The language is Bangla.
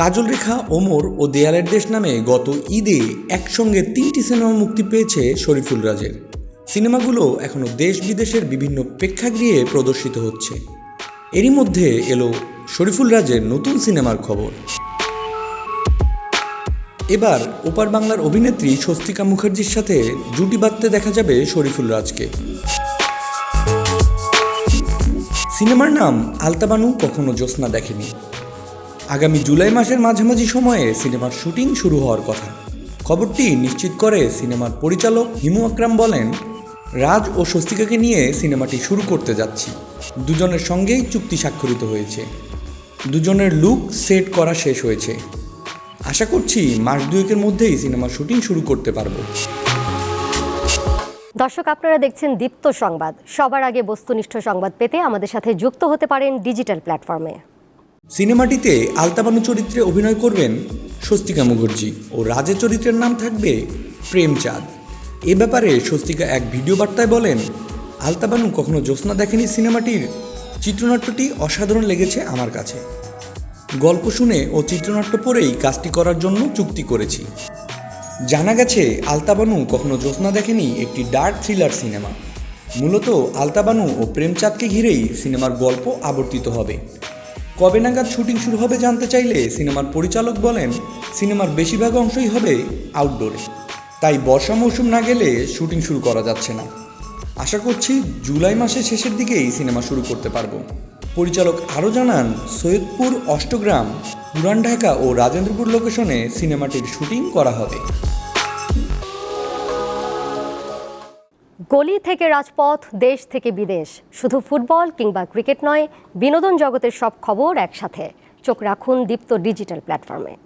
কাজল রেখা, ওমর ও দেয়ালের দেশ নামে গত ঈদে একসঙ্গে তিনটি সিনেমা মুক্তি পেয়েছে শরীফুল রাজের। সিনেমাগুলো এখনও দেশ বিদেশের বিভিন্ন প্রেক্ষাগৃহে প্রদর্শিত হচ্ছে। এরই মধ্যে এলো শরীফুল রাজের নতুন সিনেমার খবর। এবার ওপার বাংলার অভিনেত্রী স্বস্তিকা মুখার্জির সাথে জুটি বাঁধতে দেখা যাবে শরীফুল রাজকে। সিনেমার নাম আলতাবানু কখনো জ্যোৎস্না দেখেনি। আগামী জুলাই মাসের মাঝামাঝি সময়ে সিনেমার শুটিং শুরু হওয়ার কথা। খবরটি নিশ্চিত করে সিনেমার পরিচালক হিমু আকরাম বলেন, রাজ ও স্বস্তিকাকে নিয়ে সিনেমাটি শুরু করতে যাচ্ছি। দুজনের সঙ্গেই চুক্তি স্বাক্ষরিত হয়েছে। দুজনের লুক সেট করা শেষ হয়েছে। আশা করছি মাস দুয়েকের মধ্যেই সিনেমার শুটিং শুরু করতে পারব। দর্শক, আপনারা দেখছেন দীপ্ত সংবাদ। সবার আগে বস্তুনিষ্ঠ সংবাদ পেতে আমাদের সাথে যুক্ত হতে পারেন ডিজিটাল প্ল্যাটফর্মে। সিনেমাটিতে আলতাবানু চরিত্রে অভিনয় করবেন স্বস্তিকা মুখার্জি ও রাজের চরিত্রের নাম থাকবে প্রেমচাঁদ। এ ব্যাপারে স্বস্তিকা এক ভিডিও বার্তায় বলেন, আলতাবানু কখনো জ্যোৎস্না দেখেনি সিনেমাটির। চিত্রনাট্যটি অসাধারণ লেগেছে আমার কাছে। গল্প শুনে ও চিত্রনাট্য পড়েই কাজটি করার জন্য চুক্তি করেছি। জানা গেছে, আলতাবানু কখনো জ্যোৎস্না দেখেনি একটি ডার্ক থ্রিলার সিনেমা। মূলত আলতাবানু ও প্রেমচাঁদকে ঘিরেই সিনেমার গল্প আবর্তিত হবে। কবে নাগাদ শুটিং শুরু হবে জানতে চাইলে সিনেমার পরিচালক বলেন, সিনেমার বেশিরভাগ অংশই হবে আউটডোরে তাই বর্ষা মৌসুম না গেলে শুটিং শুরু করা যাচ্ছে না। আশা করছি জুলাই মাসের শেষের দিকেই সিনেমা শুরু করতে পারব। পরিচালক আরও জানান, সৈয়দপুর, অষ্টগ্রাম, পুরান ঢাকা ও রাজেন্দ্রপুর লোকেশনে সিনেমাটির শুটিং করা হবে। গলি থেকে রাজপথ, দেশ থেকে বিদেশ। শুধু ফুটবল কিংবা ক্রিকেট নয়, বিনোদন জগতের সব খবর একসাথে। চোখ রাখুন দীপ্ত ডিজিটাল প্ল্যাটফর্মে।